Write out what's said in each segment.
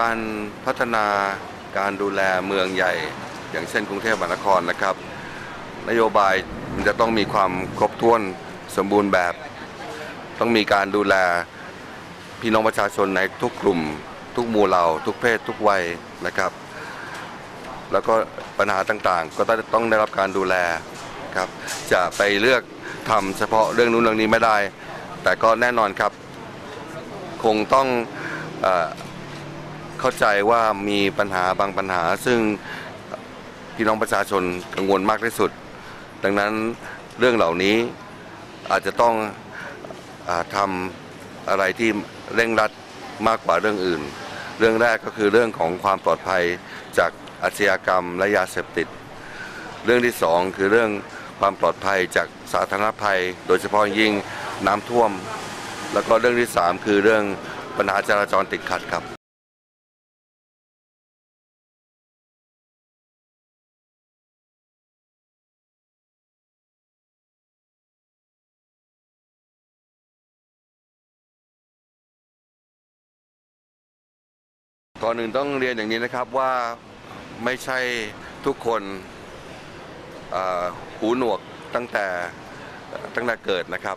การพัฒนาการดูแลเมืองใหญ่ อย่างเช่นกรุงเทพมหานครนะครับ นโยบายมันจะต้องมีความครบถ้วนสมบูรณ์แบบ ต้องมีการดูแลพี่น้องประชาชนในทุกกลุ่ม ทุกหมู่เหล่า ทุกเพศ ทุกวัยนะครับ แล้วก็ปัญหาต่างๆ ก็ต้องได้รับการดูแลครับจะไปเลือกทำเฉพาะเรื่องนู้นเรื่องนี้ไม่ได้ แต่ก็แน่นอนครับ คงต้องอ เข้าใจว่ามีปัญหาบางปัญหา ซึ่งพี่น้องประชาชนกังวลมากที่สุด ดังนั้นเรื่องเหล่านี้อาจจะต้องอทำอะไรที่เร่งรัดมากกว่าเรื่องอื่น เรื่องแรกก็คือเรื่องของความปลอดภัยจากอาชญากรรมและยาเสพติด เรื่องที่สองคือเรื่องความปลอดภัยจากสาธารณภัย โดยเฉพาะยิ่งน้ำท่วม แล้วก็เรื่องที่สามคือเรื่องปัญหาจราจรติดขัดครับ ก่อนหนึ่งต้องเรียนอย่างนี้นะครับว่าไม่ใช่ทุกคนหูหนวกตั้งแต่ตั้งแต่เกิดนะครับ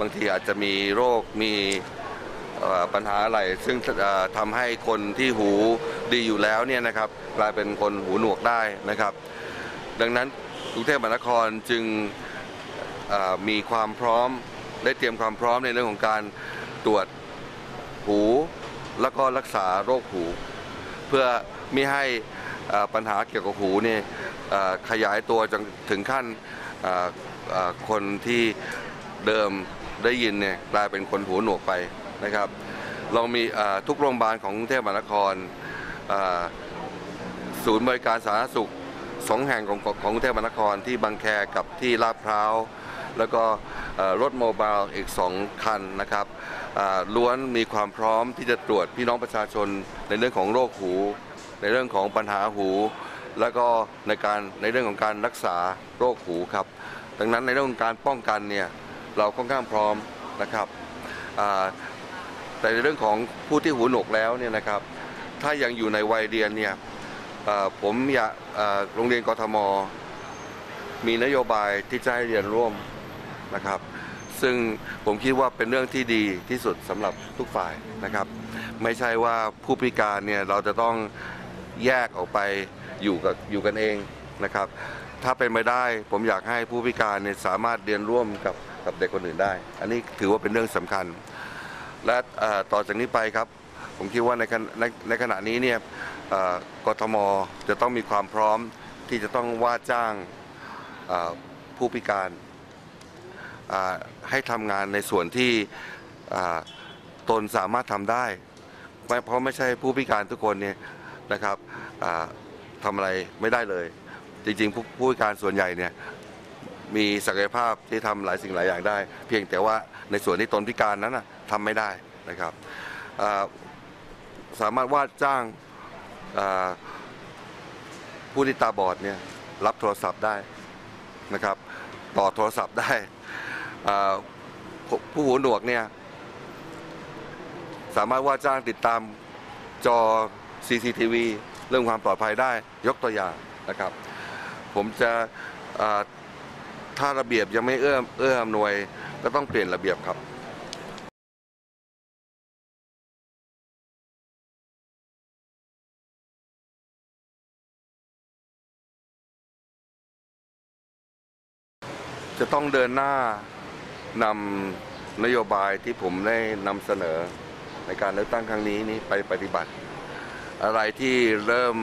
บางทีอาจจะมีโรคมีปัญหาอะไร ซึ่งเอ่อทำให้คนที่หูดีอยู่แล้วเนี่ยนะครับกลายเป็นคนหูหนวกได้นะครับ ดังนั้นกรุงเทพมหานครจึงมีความพร้อมได้เตรียมความพร้อมในเรื่องของการตรวจหู แล้วก็รักษาโรคหู เพื่อไม่ให้ปัญหาเกี่ยวกับหูนี่ขยายตัวจนถึงขั้นคนที่เดิมได้ยินเนี่ยกลายเป็นคนหูหนวกไปนะครับ เรามีทุกโรงพยาบาลของกรุงเทพมหานครศูนย์บริการสาธารณสุขสองแห่งของของกรุงเทพมหานครที่บางแคกับที่ลาดพร้าว แล้วก็รถโมบายอีก 2 คันนะครับล้วนมีความพร้อมที่จะตรวจพี่น้องประชาชนในเรื่องของโรคหู ในเรื่องของปัญหาหู แล้วก็ในการในเรื่องของการรักษาโรคหูครับดังนั้นในเรื่องของการป้องกันเนี่ยเราค่อนข้างพร้อมนะครับแต่ในเรื่องของผู้ที่หูหนวกแล้วเนี่ยนะครับ ถ้ายังอยู่ในวัยเรียนเนี่ยผมอยากโรงเรียนกทม มีนโยบายที่จะให้เรียนร่วม นะครับ ซึ่งผมคิดว่าเป็นเรื่องที่ดีที่สุดสำหรับทุกฝ่ายนะครับ ไม่ใช่ว่าผู้พิการเนี่ยเราจะต้องแยกออกไปอยู่กับอยู่กันเองนะครับ ถ้าเป็นไม่ได้ผมอยากให้ผู้พิการเนี่ยสามารถเรียนร่วมกับกับเด็กคนอื่นได้ อันนี้ถือว่าเป็นเรื่องสำคัญ และเอ่อต่อจากนี้ไปครับ ผมคิดว่าในขณะในในขณะนี้เนี่ยเอ่อกทมจะต้องมีความพร้อมที่จะต้องว่าจ้างเอ่อผู้พิการ ให้ทำงานในส่วนที่ตนสามารถทำได้ไม่เพราะไม่ใช่ผู้พิการทุกคนเนี่ยนะครับทำอะไรไม่ได้เลย จริงๆผู้ผู้พิการส่วนใหญ่เนี่ยมีศักยภาพที่ทำหลายสิ่งหลายอย่างได้ เพียงแต่ว่าในส่วนที่ตนพิการนั้นนะทำไม่ได้นะครับสามารถว่าจ้างผู้ที่ตาบอดเนี่ยรับโทรศัพท์ได้นะครับ ต่อโทรศัพท์ได้ ผู้หูหนวกเนี่ยสามารถว่าจ้างติดตามจอ CCTV เรื่องความปลอดภัยได้ยกตัวอย่างนะครับ ผมจะถ้าระเบียบยังไม่เอื้อเอื้ออำนวยก็ต้องเปลี่ยนระเบียบครับจะต้องเดินหน้า นำนโยบายที่ผมได้นำเสนอในการเลือกตั้งครั้งนี้นี้ไปปฏิบัติ อะไรที่เริ่ม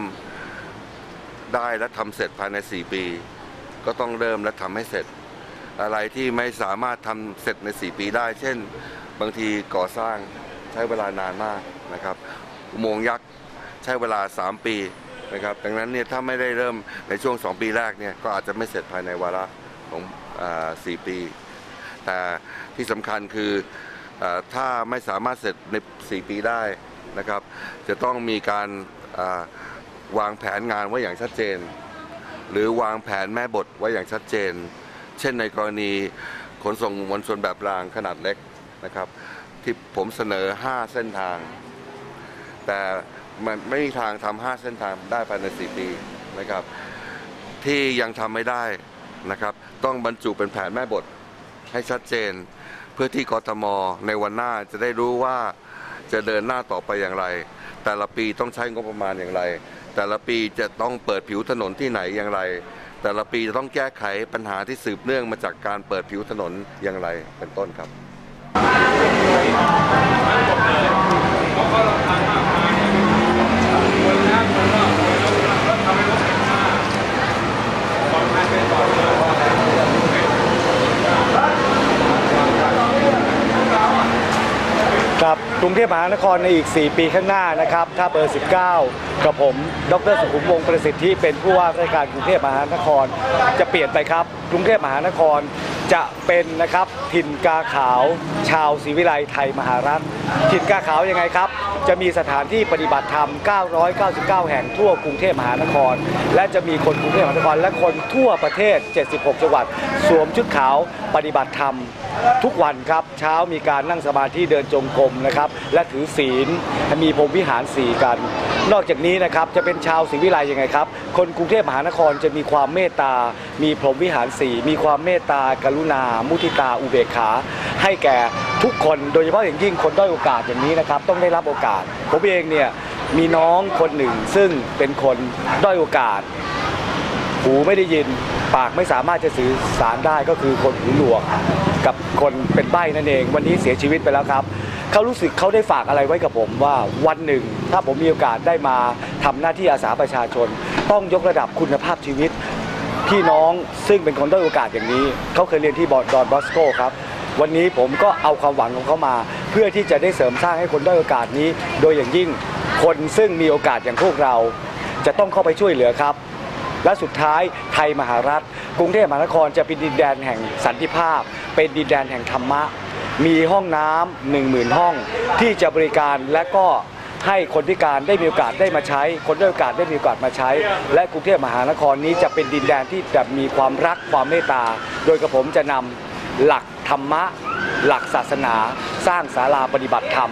ได้และทำเสร็จภายใน 4 ปี ก็ต้องเริ่มและทำให้เสร็จ อะไรที่ไม่สามารถทำเสร็จใน 4 ปีได้ เช่น บางทีก่อสร้างใช้เวลานานมากนะครับอุโมงยักษ์ใช้เวลา 3 ปีนะครับดังนั้นเนี่ยถ้าไม่ได้เริ่มในช่วง 2 ปีแรกเนี่ยก็อาจจะไม่เสร็จภายในวาระของอ่า4ปี แต่ที่สำคัญคืออถ้าไม่สามารถเสร็จใน 4 ปีได้นะครับ จะต้องมีการวางแผนงานไว้อย่างชัดเจน หรือวางแผนแม่บทไว้อย่างชัดเจน เช่นในกรณีขนส่งมวลชนแบบรางขนาดเล็กนะครับ ที่ผมเสนอ 5 เส้นทาง แต่มันไม่มีทางทำห้าเส้นทางได้ภายในสี่ปีนะครับ ที่ยังทำไม่ได้นะครับ ต้องบรรจุเป็นแผนแม่บท ให้ชัดเจน เพื่อที่กทมในวันหน้าจะได้รู้ว่าจะเดินหน้าต่อไปอย่างไร แต่ละปีต้องใช้งบประมาณอย่างไร แต่ละปีจะต้องเปิดผิวถนนที่ไหนอย่างไร แต่ละปีจะต้องแก้ไขปัญหาที่สืบเนื่องมาจากการเปิดผิวถนนอย่างไรเป็นต้นครับ ครับกรุงเทพมหานครในอีก 4 ปีข้างหน้านะครับถ้าเบอร์ 19 กับผม ดรสุขุมวงศ์ประสิทธิเป็นผู้ว่าราชการกรุงเทพมหานคร จะเปลี่ยนไปครับ กรุงเทพมหานคร จะเป็นนะครับถิ่นกาขาวชาวศรีวิไลไทยมหารัฐถิ่นกาขาวยังไงครับ จะมีสถานที่ปฏิบัติธรรม 999 แห่งทั่วกรุงเทพมหานคร และจะมีคนกรุงเทพมหานคร และคนทั่วประเทศ 76 จังหวัด สวมชุดขาวปฏิบัติธรรมทุกวันครับเช้ามีการนั่งสมาธิเดินจงกรมนะครับและถือศีลมีพรมวิหารสี่กัน นอกจากนี้นะครับจะเป็นชาวศรีวิไลยังไงครับ คนกรุงเทพมหานครจะมีความเมตตา มีพรหมวิหารสีมีความเมตตา กรุณา มุทิตา อุเบกขา ให้แก่ทุกคนโดยเฉพาะอย่างยิ่งคนด้อยโอกาสอย่างนี้นะครับต้องได้รับโอกาส ผมเองเนี่ยมีน้องคนหนึ่งซึ่งเป็นคนด้อยโอกาส หูไม่ได้ยินปากไม่สามารถจะสื่อสารได้ก็คือคนหูหนวก กับคนเป็นใบ้นั่นเอง วันนี้เสียชีวิตไปแล้วครับ เขารู้สึกเขาได้ฝากอะไรไว้กับผมว่าวันหนึ่ง ถ้าผมมีโอกาสได้มาทำหน้าที่อาสาประชาชน ต้องยกระดับคุณภาพชีวิต พี่น้องซึ่งเป็นคนด้อยโอกาสอย่างนี้ เขาเคยเรียนที่บอดอนบอสโกครับวันนี้ผมก็เอาความหวังของเขามา เพื่อที่จะได้เสริมสร้างให้คนด้อยโอกาสนี้ โดยอย่างยิ่งคนซึ่งมีโอกาสอย่างพวกเรา จะต้องเข้าไปช่วยเหลือครับ และสุดท้ายไทยมหารัฐ กรุงเทพมหานครจะเป็นดินแดนแห่งสันติภาพ เป็นดินแดนแห่งธรรมะ มีห้องน้ำหนึ่งหมื่นห้องที่จะบริการและก็ให้คนพิการได้มีโอกาสได้มาใช้ คนด้อยโอกาสได้มีโอกาสมาใช้ และกรุงเทพมหานครนี้จะเป็นดินแดนที่จะมีความรักความเมตตา โดยกระผมจะนำหลักธรรมะ หลักศาสนา สร้างศาลาปฏิบัติธรรม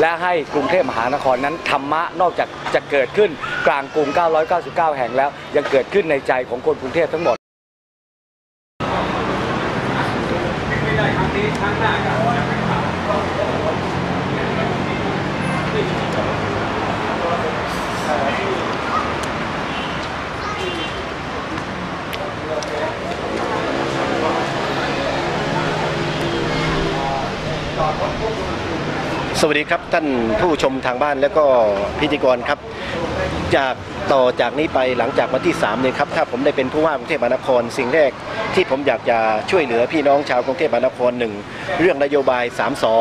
และให้กรุงเทพมหานครนั้นธรรมะนอกจากจะเกิดขึ้นกลางกรุง 999 แห่งแล้ว ยังเกิดขึ้นในใจของคนกรุงเทพทั้งหมด สวัสดีครับท่านผู้ชมทางบ้านแล้วก็พิธีกรครับ จาก ต่อจากนี้ไปหลังจากวันที่3เนี่ยครับถ้าผมได้เป็นผู้ว่ากรุงเทพมหานคร สิ่งแรกที่ผมอยากจะช่วยเหลือพี่น้องชาวกรุงเทพมหานครหนึ่งเรื่องนโยบาย3สอ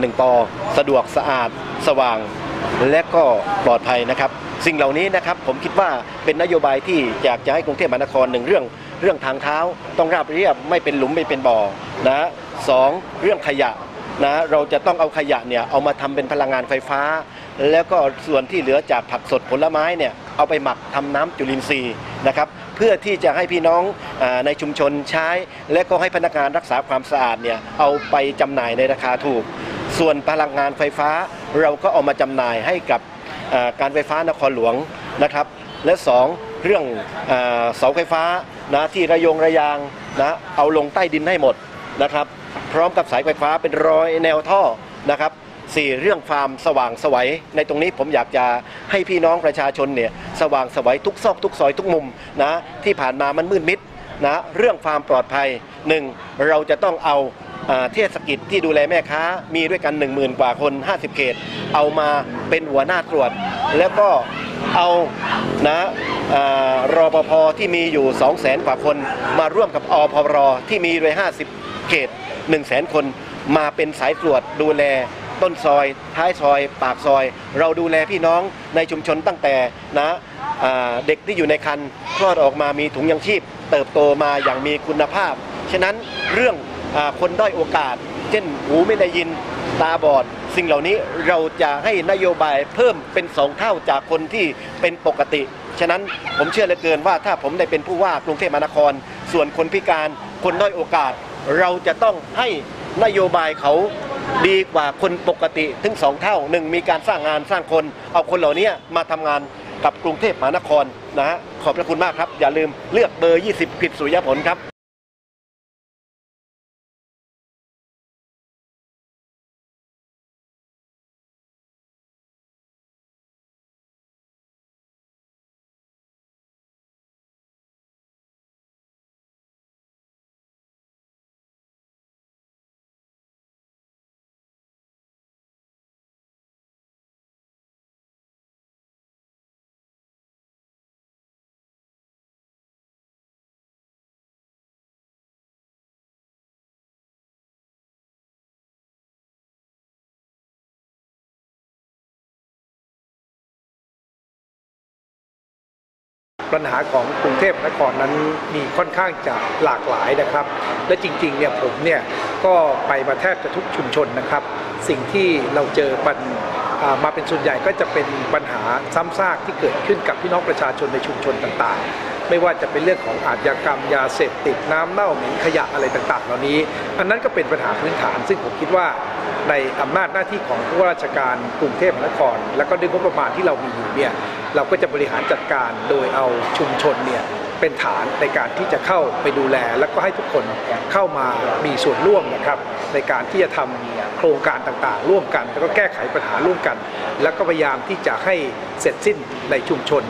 หนึ่งปอสะดวกสะอาด สว่าง และก็ปลอดภัยนะครับ สิ่งเหล่านี้นะครับผมคิดว่าเป็นนโยบายที่อยากจะให้กรุงเทพมหานครหนึ่งเรื่องเรื่องทางเท้า ต้องราบเรียบไม่เป็นหลุมไม่เป็นบ่อนะสองเรื่องขยะนะเราจะต้องเอาขยะเนี่ยเอามาทำเป็นพลังงานไฟฟ้า แล้วก็ส่วนที่เหลือจากผักสดผลไม้เนี่ยเอาไปหมักทำน้ำจุลินทรีย์นะครับเพื่อที่จะให้พี่น้องอในชุมชนใช้ และก็ให้พนักงานรักษาความสะอาดเนี่ยเอาไปจำหน่ายในราคาถูก ส่วนพลังงานไฟฟ้าเราก็เอามาจำหน่ายให้กับการไฟฟ้านครหลวงนะครับและสองเรื่องเสาไฟฟ้านะที่ระยงระยางนะเอาลงใต้ดินให้หมดนะครับพร้อมกับสายไฟฟ้าเป็นรอยแนวท่อนะครับ สี่เรื่องฟามสว่างสวัยในตรงนี้ผมอยากจะให้พี่น้องประชาชนเนี่ยสว่างสวัยทุกซอกทุกซอยทุกมุมนะที่ผ่านมามันมืดมิดนะเรื่องความปลอดภัยหนึ่งเราจะต้องเอาเทศกิจที่ดูแลแม่ค้ามีด้วยกัน 1 0,000 กว่าคน 50 เขต เอามาเป็นหัวหน้าตรวจ แล้วก็เอานะรอปภที่มีอยู่ 2 0 0 0 0 0 กว่าคน มาร่วมกับอพรที่มีด้วย 50 เขต 1 0 0 0 0แคน มาเป็นสายตรวจดูแล ต้นซอย ท้ายซอย ปากซอย เราดูแลพี่น้องในชุมชนตั้งแต่นะเด็กที่อยู่ในคันคลอดออกมามีถุงยังชีพ เติบโตมาอย่างมีคุณภาพ ฉะนั้นเรื่องอคนด้อยโอกาส เช่นหูไม่ได้ยินตาบอด สิ่งเหล่านี้เราจะให้นโยบายเพิ่มเป็นสองเท่าจากคนที่เป็นปกติ ฉะนั้นผมเชื่อเหลือเกินว่าถ้าผมได้เป็นผู้ว่ากรุงเทพมหานคร ส่วนคนพิการคนด้อยโอกาส เราจะต้องให้นโยบายเขา ดีกว่าคนปกติถึงสองเท่าหนึ่งมีการสร้างงานสร้างคน เอาคนเหล่านี้มาทำงานกับกรุงเทพมหานครนะฮะขอบพระคุณมากครับ อย่าลืมเลือกเบอร์ 20ผิดสุริยผลครับ ปัญหาของกรุงเทพนครนั้นมีค่อนข้างจะหลากหลายนะครับ และจริงๆเนี่ยผมเนี่ยก็ไปมาแทบจะทุกชุมชนนะครับ สิ่งที่เราเจอมันอ่ามาเป็นส่วนใหญ่ก็จะเป็นปัญหาซ้ำซากที่เกิดขึ้นกับพี่น้องประชาชนในชุมชนต่างๆ ไม่ว่าจะเป็นเรื่องของอาชญากรรมยาเสพติดน้ำเน่าเหม็นขยะอะไรต่างๆ เหล่านี้ อันนั้นก็เป็นปัญหาพื้นฐาน ซึ่งผมคิดว่าในอำนาจหน้าที่ของผู้ว่าราชการกรุงเทพมหานคร และก็ด้วยงบประมาณที่เรามีอยู่เนี่ย เราก็จะบริหารจัดการโดยเอาชุมชนเนี่ยเป็นฐานในการที่จะเข้าไปดูแล แล้วก็ให้ทุกคนเข้ามามีส่วนร่วมนะครับ ในการที่จะทำโครงการต่างๆ ร่วมกัน แล้วก็แก้ไขปัญหาร่วมกัน แล้วก็พยายามที่จะให้เสร็จสิ้นในชุมชน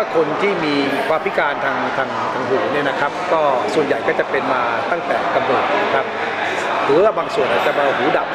ว่าคนที่มีความพิการทางทางทางหูเนี่ยนะครับ ก็ส่วนใหญ่ก็จะเป็นมาตั้งแต่กำเนิดนะครับหรือว่าบางส่วนอาจจะมาหูดับ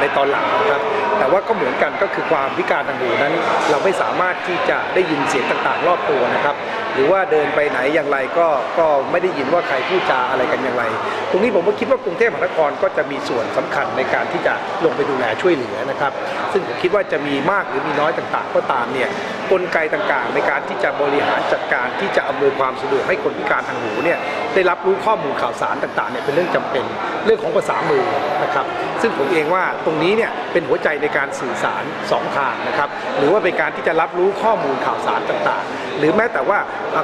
ในตอนหลังนะครับ แต่ว่าก็เหมือนกันก็คือความพิการทางหูนั้น เราไม่สามารถที่จะได้ยินเสียงต่างๆ รอบตัวนะครับ หรือว่าเดินไปไหนอย่างไรก็ก็ไม่ได้ยินว่าใครพูดจาอะไรกันอย่างไร ตรงนี้ผมก็คิดว่ากรุงเทพมหานครก็จะมีส่วนสำคัญในการที่จะลงไปดูแลช่วยเหลือนะครับ ซึ่งผมคิดว่าจะมีมากหรือมีน้อยต่างๆ ก็ตามเนี่ยกลไกต่างๆ ในการที่จะบริหารจัดการที่จะอำนวยความสะดวกให้คนพิการทางหูเนี่ยได้รับรู้ข้อมูลข่าวสารต่างๆเนี่ยเป็นเรื่องจำเป็นเรื่องของภาษามือนะครับซึ่งผมเองว่าตรงนี้เนี่ยเป็นหัวใจในการสื่อสารสองทางนะครับหรือว่าเป็นการที่จะรับรู้ข้อมูลข่าวสารต่างๆ หรือแม้แต่ว่า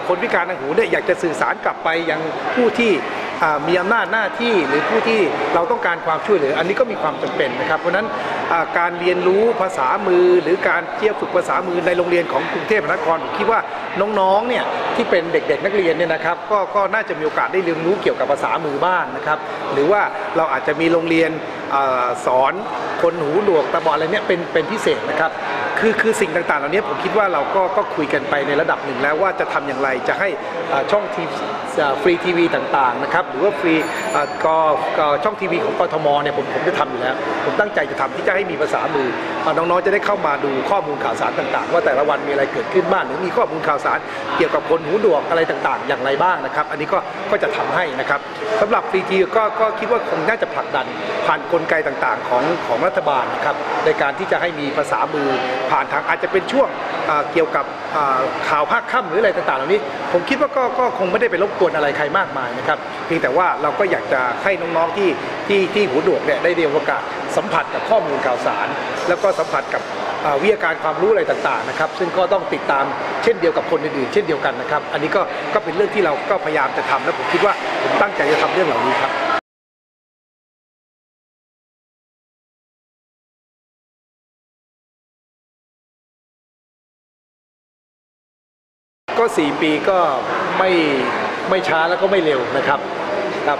คนพิการทางหูเนี่ยอยากจะสื่อสารกลับไปยังผู้ที่มีอำนาจหน้าที่หรือผู้ที่เราต้องการความช่วยเหลือ อันนี้ก็มีความจำเป็นนะครับ เพราะฉะนั้นการเรียนรู้ภาษามือ หรือการเที่ยวฝึกภาษามือในโรงเรียนของกรุงเทพมหานครผมคิดว่าน้องๆเนี่ยที่เป็นเด็กๆ นักเรียนเนี่ยนะครับก็ก็น่าจะมีโอกาสได้เรียนรู้เกี่ยวกับภาษามือบ้างนะครับ หรือว่าเราอาจจะมีโรงเรียนอสอนคนหูหนวกตาบอดอะไรเนี่ยเป็นเป็นพิเศษนะครับ คือคือสิ่งต่างๆ เหล่านี้ผมคิดว่าเราก็ก็คุยกันไปในระดับหนึ่งแล้วว่าจะทำอย่างไรจะให้อ่าช่องทีฟรีทีวีต่างๆนะครับหรือว่าฟรีอ่ากกช่องทีวีของกทมเนี่ยผมผมจะทำอยู่แล้ว ผมตั้งใจจะทำที่จะให้มีภาษามืออ่าน้องๆจะได้เข้ามาดูข้อมูลข่าวสารต่างๆ ว่าแต่ละวันมีอะไรเกิดขึ้นบ้างหรือมีข้อมูลข่าวสารเกี่ยวกับคนหูดวกอะไรต่างๆ อย่างไรบ้างนะครับ อันนี้ก็ก็จะทำให้นะครับสำหรับฟรีทีก็ก็คิดว่าคงน่าจะผลักดัน ผ่านกลไกต่างๆ ของของรัฐบาลนะครับในการที่จะให้มีภาษามือ ผ่านทางอาจจะเป็นช่วงเกี่ยวกับข่าวภาคค่ำหรืออะไรต่างๆเหล่านี้ ผมคิดว่าก็ก็คงไม่ได้ไปรบกวนอะไรใครมากมายนะครับเพียงแต่ว่าเราก็อยากจะให้น้องๆที่ที่ที่หูหนวกเนี่ยได้เรียนโอกาสสัมผัสกับข้อมูลข่าวสาร แล้วก็สัมผัสกับวิทยาการความรู้อะไรต่างๆนะครับ ซึ่งก็ต้องติดตามเช่นเดียวกับคนอื่นๆเช่นเดียวกันนะครับ อันนี้ก็ก็เป็นเรื่องที่เราก็พยายามจะทำและผมคิดว่าผมตั้งใจจะทำเรื่องเหล่านี้ครับ ก็ 4 ปีก็ไม่ไม่ช้าแล้วก็ไม่เร็วนะครับครับ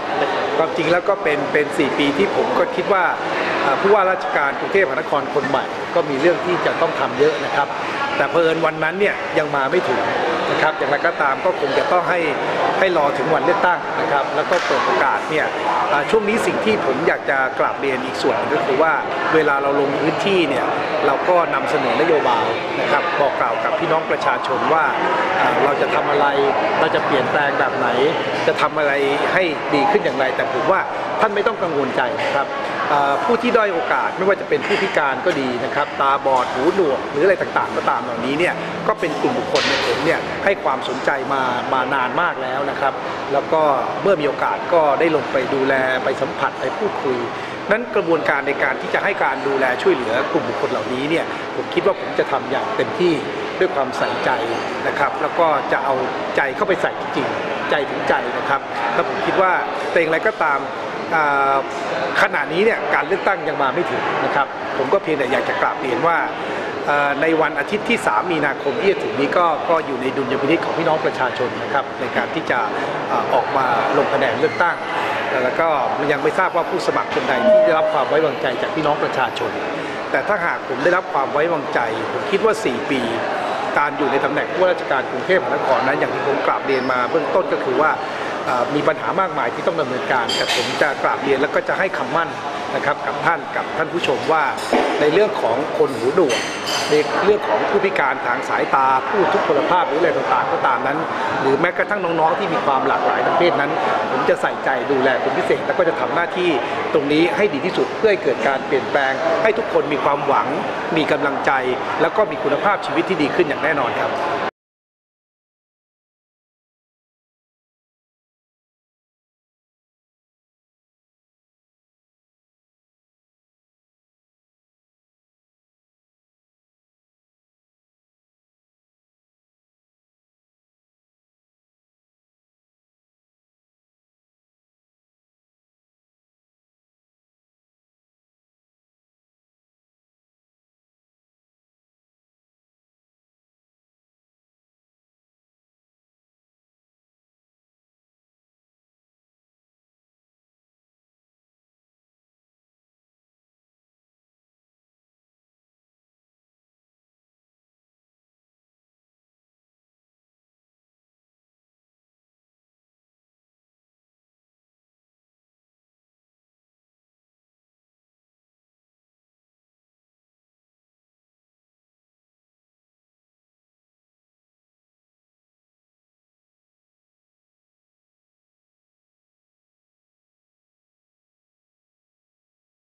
ความจริงแล้วก็เป็นเป็น 4 ปีที่ผมก็คิดว่าผู้ว่าราชการกรุงเทพมหานครคนใหม่ ก็มีเรื่องที่จะต้องทำเยอะนะครับ แต่เพอินวันนั้นเนี่ยยังมาไม่ถึง นะครับอย่างไรก็ตามก็คงจะต้องให้ให้รอถึงวันเลือกตั้งนะครับ แล้วก็เปิดโอกาสเนี่ยช่วงนี้สิ่งที่ผมอยากจะกราบเรียนอีกส่วนก็คือว่าเวลาเราลงพื้นที่เนี่ยเราก็นำเสนอนโยบายนะครับบอกกล่าวกับพี่น้องประชาชนว่าเราจะทำอะไรเราจะเปลี่ยนแปลงแบบไหน จะทำอะไรให้ดีขึ้นอย่างไร แต่ผมว่าท่านไม่ต้องกังวลใจนะครับ ผู้ที่ด้อยโอกาสไม่ว่าจะเป็นผู้พิการก็ดีนะครับ ตาบอดหูหนวกหรืออะไรต่างๆ ก็ตามเหล่านี้เนี่ยก็เป็นกลุ่มบุคคลในผมเนี่ยให้ความสนใจมามานานมากแล้วนะครับ แล้วก็เมื่อมีโอกาสก็ได้ลงไปดูแลไปสัมผัสไปพูดคุยนั้นกระบวนการในการที่จะให้การดูแลช่วยเหลือกลุ่มบุคคลเหล่านี้เนี่ยผมคิดว่าผมจะทำอย่างเต็มที่ด้วยความใส่ใจนะครับ แล้วก็จะเอาใจเข้าไปใส่จริงใจถึงใจนะครับแล้วผมคิดว่าแต่อย่างไรก็ตาม ขณะนี้เนี่ยการเลือกตั้งยังมาไม่ถึงนะครับ ผมก็เพียงแต่อยากจะกราบเรียนว่าในวันอาทิตย์ที่ 3 มีนาคมที่จะถึงนี้ก็ก็อยู่ในดุลยพินิจของพี่น้องประชาชนนะครับ ในการที่จะออกมาลงคะแนนเลือกตั้ง แล้วก็ยังไม่ทราบว่าผู้สมัครคนใดที่ได้รับความไว้วางใจจากพี่น้องประชาชน แต่ถ้าหากผมได้รับความไว้วางใจ ผมคิดว่า 4 ปี การอยู่ในตำแหน่งผู้ว่าราชการกรุงเทพมหานครนั้นอย่างที่ผมกราบเรียนมาเบื้องต้นก็คือว่า มีปัญหามากมายที่ต้องดำเนินการแต่ผมจะกราบเรียนแล้วก็จะให้คำมั่นนะครับกับท่านกับท่านผู้ชมว่าในเรื่องของคนหูหนวกในเรื่องของผู้พิการทางสายตาผู้ทุพพลภาพหรืออะไรต่างๆก็ตามนั้น หรือแม้กระทั่งน้องๆที่มีความหลากหลายทางเพศนั้น ผมจะใส่ใจดูแลเป็นพิเศษ แล้วก็จะทำหน้าที่ตรงนี้ให้ดีที่สุดเพื่อให้เกิดการเปลี่ยนแปลง ให้ทุกคนมีความหวัง มีกำลังใจ แล้วก็มีคุณภาพชีวิตที่ดีขึ้นอย่างแน่นอนครับ